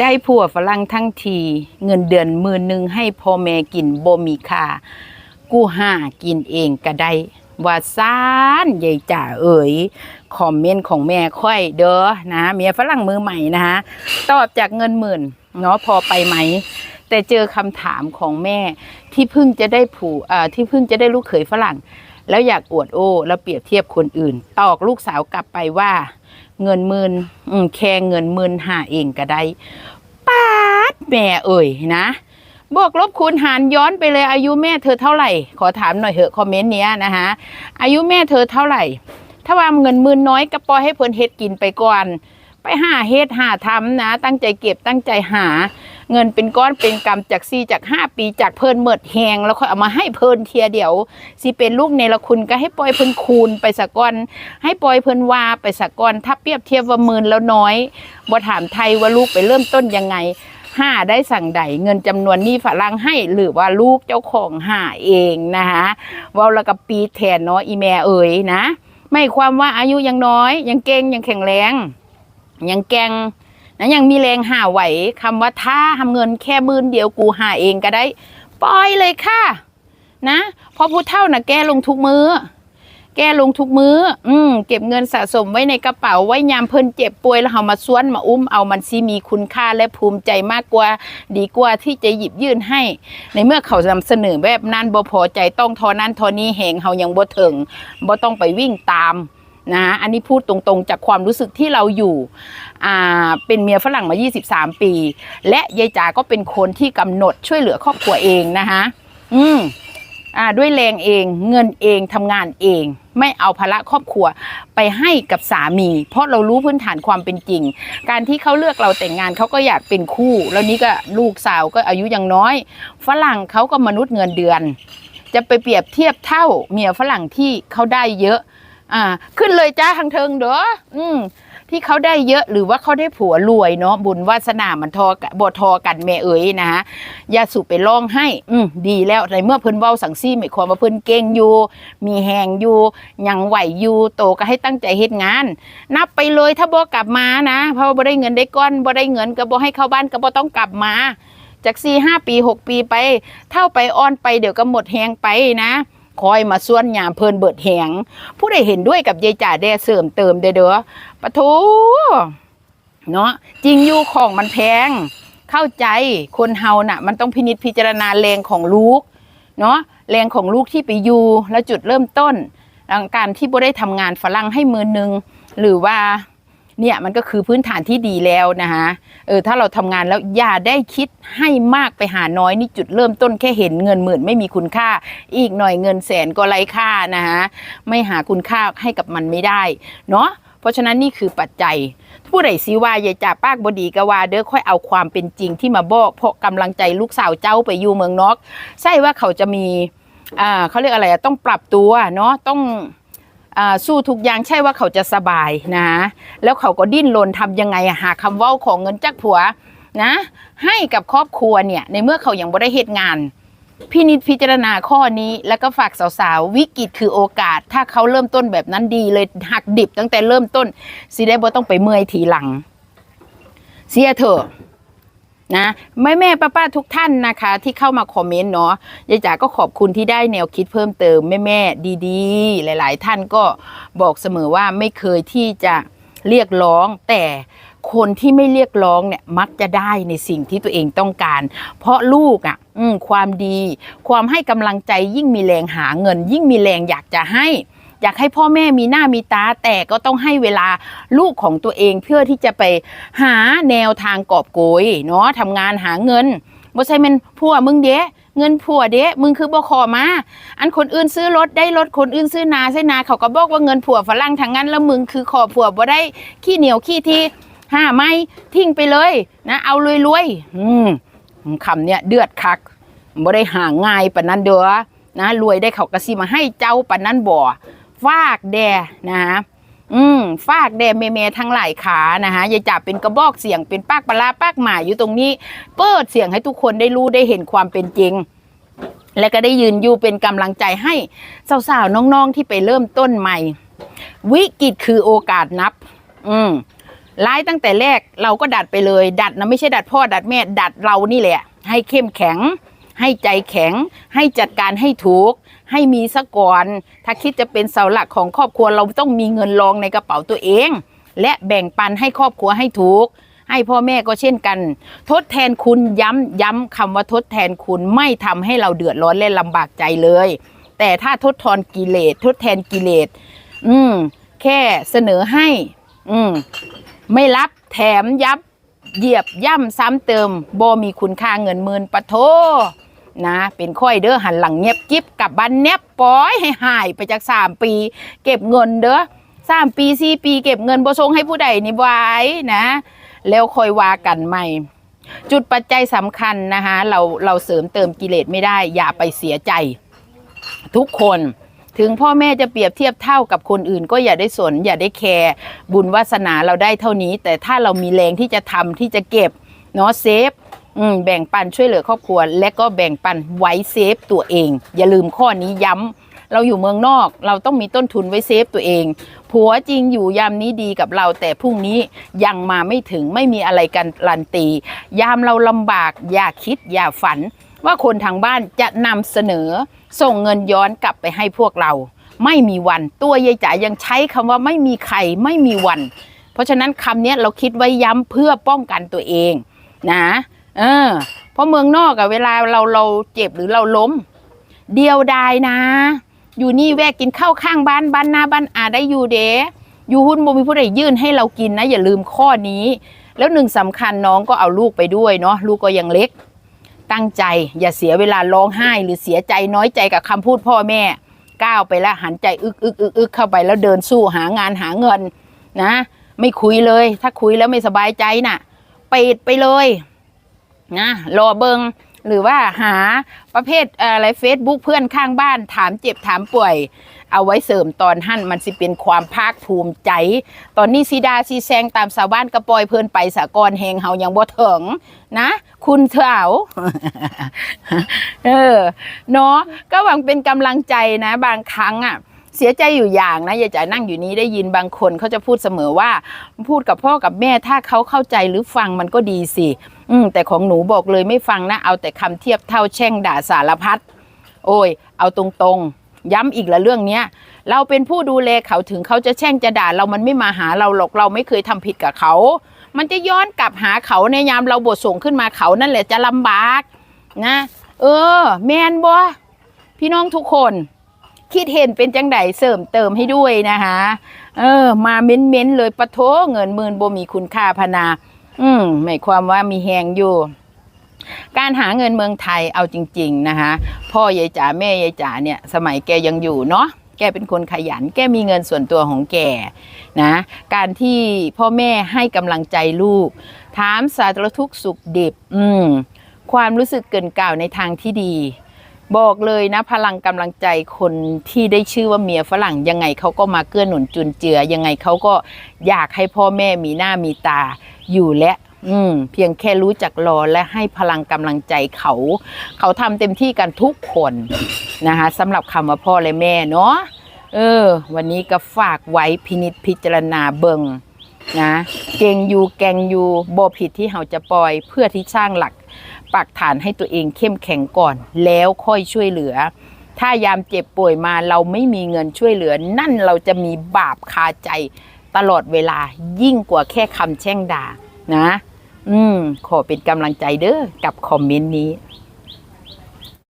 ได้ผัวฝรั่งทั้งที เงินเดือนหมื่นหนึ่งให้พ่อแม่กินบ่มีค่ากูหากินเองก็ได้ว่าซานใหญ่จ่าเอ๋ยคอมเมนต์ของแม่ค่อยเด้อนะเมียฝรั่งมือใหม่นะฮะตอบจากเงินหมื่นเนาะพอไปไหม แต่เจอคำถามของแม่ที่เพิ่งจะได้ผูอ่าที่เพิ่งจะได้ลูกเขยฝรั่ง แล้วอยากอวดโอ้แล้วเปรียบเทียบคนอื่น ตอกลูกสาวกลับไปว่า เงินหมื่นแค่เงินหมื่นหาเองก็ได้ป้าดแม่เอ่ยนะบวกลบคูณหารย้อนไปเลยอายุแม่เธอเท่าไหร่ ขอถามหน่อยเหอะคอมเมนต์เนี้ยนะคะอายุแม่เธอเท่าไหร่ ถ้าว่าเงินหมื่นน้อยก็ปล่อยให้เพิ่นเฮ็ดกินไปก่อน ไปหาเฮ็ดหาทำนะ ตั้งใจเก็บตั้งใจหา เงินเป็นก้อนเป็นกำจากสี่จากห้าปีจากเพิ่นเมิดแหงแล้วค่อยเอามาให้เพิ่นเทียเดียวสิเป็นลูกในละคุณก็ให้ปล่อยเพิ่นคูณไปสักก้อน ให้ปล่อยเพิ่นว่าไปสักก้อน ถ้าเปรียบเทียบว่าหมื่นแล้วน้อยบ่ถามไทยว่าลูกไปเริ่มต้นยังไงห้าได้สั่งใดเงินจำนวนนี้ฝรั่งให้หรือว่าลูกเจ้าของหาเองนะคะว่าแล้วกับปีแทนเนาะอีแม่เอ๋ยนะ ไม่ความว่าอายุยังน้อย ยังเก่งยังแข็งแรง ยังแกร่ง นะยังมีแรงหาไหวคำว่าถ้าทำเงินแค่หมื่นเดียวกูหาเองก็ได้ ปล่อยเลยค่ะ นะพราะผู้เท่าน่ะแกลงทุกมือ้อ แกลงทุกมือ้อ อืมเก็บเงินสะสมไว้ในกระเป๋าไว้ยามเพิ่นเจ็บป่วยแล้วเอามาซ้วนมาอุ้มเอามันซีมีคุณค่าและภูมิใจมากกว่า ดีกว่าที่จะหยิบยื่นให้ ในเมื่อเขานำเสนอแบบนั้นบ่พอใจต้องทอนั้นทอนี้แหงเฮายังบ่ถึงบ่ต้องไปวิ่งตาม นะอันนี้พูดตรงๆ จากความรู้สึกที่เราอยู่เป็นเมียฝรั่งมา 23 ปี และยายจ๋าก็เป็นคนที่กำหนดช่วยเหลือครอบครัวเองนะคะอืมอ่าด้วยแรงเองเงินเองทำงานเอง ไม่เอาภาระครอบครัวไปให้กับสามี เพราะเรารู้พื้นฐานความเป็นจริง การที่เขาเลือกเราแต่งงานเขาก็อยากเป็นคู่ แล้วนี้ก็ลูกสาวก็อายุยังน้อย ฝรั่งเขาก็มนุษย์เงินเดือน จะไปเปรียบเทียบเท่าเมียฝรั่งที่เขาได้เยอะ อ่า ขึ้นเลยจ้าทางเทิงเด้ออืมที่เขาได้เยอะหรือว่าเขาได้ผัวรวยเนาะบุญวาสนามันทอกะบทอกันแม่เอ๋ยนะฮะยาสุไปร้องให้ อืมดีแล้วในเมื่อเพิ่นเว้าสังซี่หมายความว่าเพิ่นเก่งอยู่ มีแหงอยู่ยังไหวอยู่โตก็ให้ตั้งใจเฮ็ดงาน นับไปเลยถ้าบ่กลับมานะเพราะบ่ได้เงินได้ก้อนบ่ได้เงินก็บ่ให้เข้าบ้านก็บ่ต้องกลับมาจากสี่ห้าปีหกปีไป เท่าไปอ้อนไปเดี๋ยวก็หมดแหงไปนะ คอยมาส่วนยามเพลินเบิดแหงผู้ใดเห็นด้วยกับยายจ่าแด้เสริมเติมเด้อเด้อปะโถเนาะจริงอยู่ของมันแพง เข้าใจคนเฮาน่ะ มันต้องพินิจพิจารณาแรงของลูกเนาะแรงของลูกที่ไปอยู่แล้วจุดเริ่มต้นหลังการที่บ่ได้ทำงานฝรั่งให้มือนึง หรือว่า เนี่ยมันก็คือพื้นฐานที่ดีแล้วนะคะเออถ้าเราทำงานแล้วอย่าได้คิดให้มากไปหาน้อยนี่จุดเริ่มต้นแค่เห็นเงินหมื่นไม่มีคุณค่า อีกหน่อยเงินแสนก็ไร้ค่านะคะไม่หาคุณค่าให้กับมันไม่ได้เนาะเพราะฉะนั้นนี่คือปัจจัยผู้ใดซีว่าอย่าจ่าปากบดีกว่าเด้อค่อยเอาความเป็นจริงที่มาบอกเพราะกำลังใจลูกสาวเจ้าไปอยู่เมืองนอกใช่ว่าเขาจะมีอ่าเขาเรียกอะไรต้องปรับตัวเนาะต้อง สู้ทุกอย่างใช่ว่าเขาจะสบายนะ แล้วเขาก็ดิ้นรนทำยังไงอะหาคำเว้าของเงินจากผัวนะ ให้กับครอบครัวเนี่ย ในเมื่อเขายังบ่ได้เหตุงานพี่นิดพิจารณาข้อนี้แล้วก็ฝากสาวๆ วิกฤตคือโอกาส ถ้าเขาเริ่มต้นแบบนั้นดีเลยหักดิบตั้งแต่เริ่มต้นสิได้บ่ต้องไปเมื่อยทีหลัง เสียเถอะ นะแม่แม่ป้าป้าทุกท่านนะคะ ที่เข้ามาคอมเมนต์เนาะยายจ๋าก็ขอบคุณที่ได้แนวคิดเพิ่มเติมแม่แม่ดีๆ หลาย ๆ ท่านก็บอกเสมอว่าไม่เคยที่จะเรียกร้อง แต่คนที่ไม่เรียกร้องเนี่ยมักจะได้ในสิ่งที่ตัวเองต้องการ เพราะลูกอะ่ะความดี ความให้กำลังใจยิ่งมีแรงหาเงิน ยิ่งมีแรงอยากจะให้ อยากให้พ่อแม่มีหน้ามีตาแต่ก็ต้องให้เวลาลูกของตัวเองเพื่อที่จะไปหาแนวทางกอบโกยเนาะทำงานหาเงินบ่ใช่เป็นผัวมึงเด้เงินผัวเด้มึงคือบ่ขอมาอันคนอื่นซื้อรถได้รถคนอื่นซื้อนาใช่นาเขาก็บอกว่าเงินผัวฝรั่งทางนั้นแล้วมึงคือขอผัวบ่ได้ขี้เหนียวขี้ที่ห้าไม่ทิ้งไปเลยนะเอารวยๆอืมคำเนี้ยเดือดคักบ่ได้หาง่ายปานนั้นเด้อนะรวยได้เขากระซิมาให้เจ้าปานนั้นบ่ ฟากแดนะฮะอืมฝากแดเมเมทั้งหลายขานะคะยายจับเป็นกระบอกเสียงเป็นปากปลาร้าปากหมาอยู่ตรงนี้ เปิดเสียงให้ทุกคนได้รู้ได้เห็นความเป็นจริง และก็ได้ยืนอยู่เป็นกำลังใจให้สาวๆน้องๆที่ไปเริ่มต้นใหม่ วิกฤตคือโอกาสนับ อืมร้ายตั้งแต่แรกเราก็ดัดไปเลย ดัดนะไม่ใช่ดัดพ่อดัดแม่ดัดเรานี่แหละ ให้เข้มแข็ง ให้ใจแข็ง ให้จัดการให้ถูก ให้มีสะก่อน ถ้าคิดจะเป็นเสาหลักของครอบครัวเราต้องมีเงินรองในกระเป๋าตัวเอง และแบ่งปันให้ครอบครัวให้ถูก ให้พ่อแม่ก็เช่นกัน ทดแทนคุณย้ำย้ำคำว่าทดแทนคุณไม่ทำให้เราเดือดร้อนและลำบากใจเลย แต่ถ้าทดทอนกิเลสทดแทนกิเลสอืมแค่เสนอให้ อืมไม่รับแถมยับเหยียบย่ำซ้ำเติมบ่มีคุณค่าเงินหมื่นปะโท นะเป็นค่อยเด้อหันหลังเงียบกิบกับบ้านเน็บปล่อยให้หายไปจากสามปี เก็บเงินเด้อสามปีสี่ปี เก็บเงินบ่ส่งให้ผู้ใดนี่ไว้นะ แล้วค่อยว่ากันใหม่ จุดปัจจัยสำคัญนะคะเราเราเสริมเติมกิเลสไม่ได้ อย่าไปเสียใจ ทุกคนถึงพ่อแม่จะเปรียบเทียบเท่ากับคนอื่น ก็อย่าได้สน อย่าได้แคร์บุญวาสนาเราได้เท่านี้ แต่ถ้าเรามีแรงที่จะทำที่จะเก็บเนาะเซฟ อืมแบ่งปันช่วยเหลือครอบครัว และก็แบ่งปันไว้เซฟตัวเอง อย่าลืมข้อนี้ย้ำเราอยู่เมืองนอก เราต้องมีต้นทุนไว้เซฟตัวเอง ผัวจริงอยู่ยามนี้ดีกับเรา แต่พรุ่งนี้ยังมาไม่ถึงไม่มีอะไรกันลันตี ยามเราลำบาก อย่าคิดอย่าฝัน ว่าคนทางบ้านจะนำเสนอ ส่งเงินย้อนกลับไปให้พวกเรา ไม่มีวันตัวยายจ๋ายังใช้คำว่าไม่มีใครไม่มีวัน เพราะฉะนั้นคำนี้เราคิดไว้ย้ำเพื่อป้องกันตัวเองนะ เออ เพราะเมืองนอกอะเวลาเราเราเจ็บหรือเราล้ม เดียวดายนะ อยู่นี่แวะกินข้าวข้างบ้านบ้านหน้าบ้านอาได้อยู่เด้อยู่หุ้นบ่มีผู้ใดยื่นให้เรากินนะ อย่าลืมข้อนี้ แล้วหนึ่งสำคัญน้องก็เอาลูกไปด้วยเนาะลูกก็ยังเล็ก ตั้งใจอย่าเสียเวลาร้องไห้ หรือเสียใจน้อยใจกับคำพูดพ่อแม่ ก้าวไปแล้วหันใจอึกอึกอึกอึกเข้าไปแล้วเดินสู้หางานหาเงินนะ ไม่คุยเลย ถ้าคุยแล้วไม่สบายใจน่ะปิดไปเลย นะรอเบิงหรือว่าหาประเภทอะไรเฟซบุ๊กเพื่อนข้างบ้านถามเจ็บถามป่วย เอาไว้เสริมตอนหั่นมันสิเป็นความภาคภูมิใจ ตอนนี้ซีดาซีแซงตามสาวบ้านกระปอยเพลินไปสากรแหงเฮายังบ่ถึงนะ คุณเถาเออเนาะก็หวังเป็นกำลังใจนะ บางครั้งอะเสียใจอยู่อย่างนะยายจ๋านั่งอยู่นี้ได้ยินบางคนเขาจะพูดเสมอว่า พูดกับพ่อกับแม่ถ้าเขาเข้าใจหรือฟังมันก็ดีสิ อืมแต่ของหนูบอกเลยไม่ฟังนะ เอาแต่คำเทียบเท่าแช่งด่าสารพัดโอ้ย เอาตรงๆ ย้ำอีกละเรื่องเนี้ยเราเป็นผู้ดูแลเขาถึงเขาจะแช่งจะด่าเรามันไม่มาหาเราหรอกเราไม่เคยทำผิดกับเขา มันจะย้อนกลับหาเขาในยามเราบทส่งขึ้นมาเขานั่นแหละจะลำบากนะ เออ แมนบ่พี่น้องทุกคน คิดเห็นเป็นจังไดเสริมเติมให้ด้วยนะคะเออ มาเม้นๆเลยปะโถเงินหมื่นบ่มีคุณค่าพนา อืมหมายความว่ามีแหงอยู่ การหาเงินเมืองไทยเอาจริง ๆ นะคะ พ่อยายจ๋าแม่ยายจ๋าเนี่ย สมัยแกยังอยู่เนาะแกเป็นคนขยัน แกมีเงินส่วนตัวของแกนะ การที่พ่อแม่ให้กำลังใจลูก ถามสารทุกสุขดิบ อืม ความรู้สึกเกินกล่าวในทางที่ดี บอกเลยนะ พลังกำลังใจคนที่ได้ชื่อว่าเมียฝรั่งยังไงเขาก็มาเกื้อหนุนจุนเจือ ยังไงเขาก็อยากให้พ่อแม่มีหน้ามีตา อยู่และ อืม เพียงแค่รู้จักรอและให้พลังกำลังใจเขา เขาทำเต็มที่กันทุกคนนะคะสำหรับคำว่าพ่อและแม่เนาะเออ วันนี้ก็ฝากไว้พินิจพิจารณาเบิงนะเก่งอยู่แกงอยู่บ่ผิดที่เราจะปล่อย เพื่อที่สร้างหลักปักฐานให้ตัวเองเข้มแข็งก่อน แล้วค่อยช่วยเหลือ ถ้ายามเจ็บป่วยมาเราไม่มีเงินช่วยเหลือ นั่นเราจะมีบาปคาใจตลอดเวลายิ่งกว่าแค่คำแช่งด่า นะ อืมขอเป็นกำลังใจเด้อกับคอมเมนต์นี้